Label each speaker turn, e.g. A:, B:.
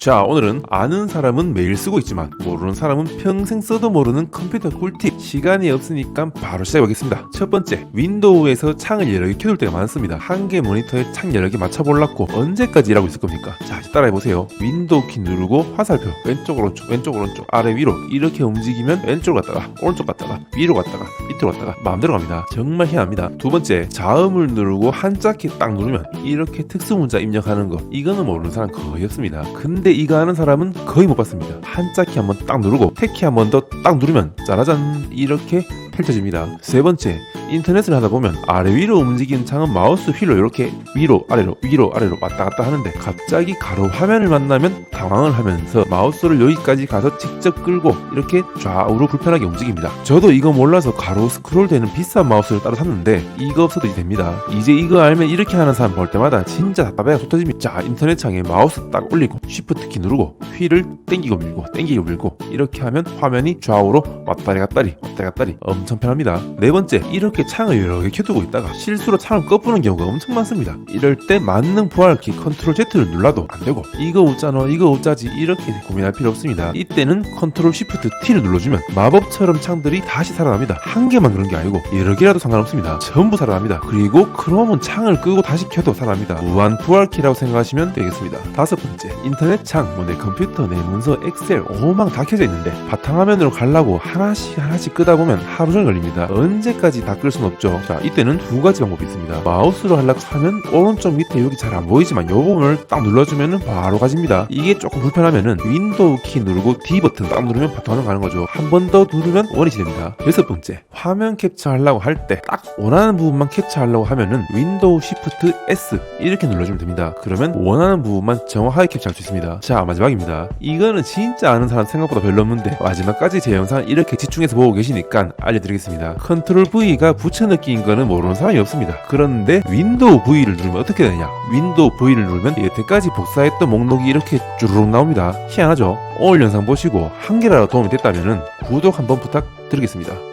A: 자 오늘은 아는 사람은 매일 쓰고 있지만 모르는 사람은 평생 써도 모르는 컴퓨터 꿀팁. 시간이 없으니까 바로 시작하겠습니다. 첫 번째 윈도우에서 창을 여러 개 켜둘 때가 많습니다. 한 개 모니터에 창 여러 개 맞춰보려고 언제까지 일하고 있을 겁니까? 자 따라해보세요. 윈도우 키 누르고 화살표 왼쪽 오른쪽 왼쪽 오른쪽 아래 위로 이렇게 움직이면 왼쪽 갔다가 오른쪽 갔다가 위로 갔다가 밑으로 갔다가 마음대로 갑니다. 정말 희한합니다. 두 번째 자음을 누르고 한자 키 딱 누르면 이렇게 특수 문자 입력하는 거. 이거는 모르는 사람 거의 없습니다. 근데 이거 하는 사람은 거의 못 봤습니다. 한자 키 한번 딱 누르고 태키 한번 더 딱 누르면 짜라잔! 이렇게 펼쳐집니다 세 번째 인터넷을 하다 보면 아래 위로 움직이는 창은 마우스 휠로 이렇게 위로 아래로 위로 아래로 왔다 갔다 하는데 갑자기 가로 화면을 만나면 당황을 하면서 마우스를 여기까지 가서 직접 끌고 이렇게 좌우로 불편하게 움직입니다. 저도 이거 몰라서 가로 스크롤 되는 비싼 마우스를 따로 샀는데 이거 없어도 됩니다. 이제 이거 알면 이렇게 하는 사람 볼 때마다 진짜 답답해가 쏟터집니다 자 인터넷 창에 마우스 딱 올리고 쉬프트 키 누르고 휠을 땡기고 밀고 땡기고 밀고 이렇게 하면 화면이 좌우로 왔다리 갔다리 왔다리 갔다리 엄청 편합니다. 네 번째 이렇게 창을 여러 개 켜두고 있다가 실수로 창을 꺼부는 경우가 엄청 많습니다. 이럴 때 만능 부활키 컨트롤 Z를 눌러도 안 되고 이거 웃잖아 이거 웃자지 이렇게 고민할 필요 없습니다. 이때는 컨트롤 Shift T를 눌러주면 마법처럼 창들이 다시 살아납니다. 한 개만 그런 게 아니고 여러 개라도 상관없습니다. 전부 살아납니다. 그리고 크롬은 창을 끄고 다시 켜도 살아납니다. 무한 부활키라고 생각하시면 되겠습니다. 다섯 번째 인터넷 창, 뭐 내 컴퓨터, 내 문서, 엑셀 오망 다 켜져 있는데 바탕화면으로 가려고 하나씩 하나씩 끄다 보면 하루 종일 걸립니다. 언제까지 다끌순 없죠. 자 이때는 두 가지 방법이 있습니다. 마우스로 하려고 하면 오른쪽 밑에 여기 잘 안 보이지만 요 부분을 딱 눌러주면 바로 가집니다. 이게 조금 불편하면은 윈도우 키 누르고 D 버튼 딱 누르면 바탕화면 가는 거죠. 한 번 더 누르면 원이 됩니다. 여섯 번째 화면 캡처하려고 할 때 딱 원하는 부분만 캡처하려고 하면은 윈도우 Shift S 이렇게 눌러주면 됩니다. 그러면 원하는 부분만 정확하게 캡처할 수 있습니다. 자 마지막입니다. 이거는 진짜 아는 사람 생각보다 별로 없는데 마지막까지 제 영상 이렇게 집중해서 보고 계시니까 알려 드리겠습니다. 컨트롤 V가 느낀 거는 모르는 사람이 없습니다. 그런데 윈도우 V를 누르면 어떻게 되냐? 윈도우 V를 누르면 여태까지 복사했던 목록이 이렇게 쭈르륵 나옵니다. 희한하죠? 오늘 영상 보시고 한 개라도 도움이 됐다면 구독 한번 부탁드리겠습니다.